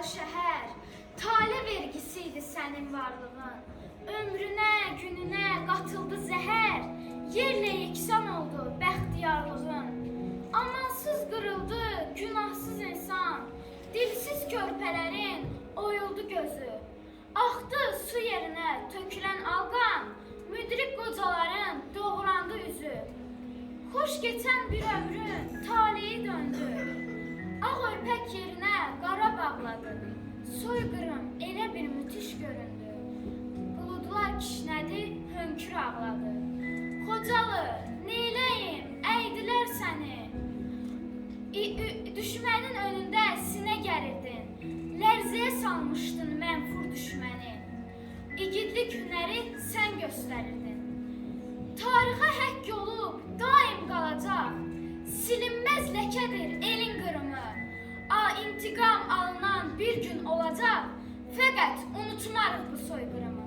sevdalı şəhər, tale vergisi idi sənin varlığın. Ömrünə, gününə qatıldı zəhər, yerlə yeksan oldu bəxtiyarlığın. Amansız qırıldı günahsız insan, dilsiz körpələrin oyuldu gözü. Axdı su yerinə tökülən alqan, müdrik qocaların doğrandı üzü. Xoş keçən bir ömrün taleyi döndü. Ağ örpək yerinə qara bağladı. Soyqırım elə bir müthiş göründü. Buludlar kişnədi, hönkür ağladı. Xocalı, neyləyim, əydilər səni. İ- Düşmənin önündə sinə gərirdin. Lərzəyə salmışdın mənfur düşməni. İgidlik hünəri sən göstərirdin. Tarixə həkk olub daim qalacaq. Silinməz ləkədir elin qırımı. Bir gün olacaq. Fəqət unutmarıq bu soyqırımı.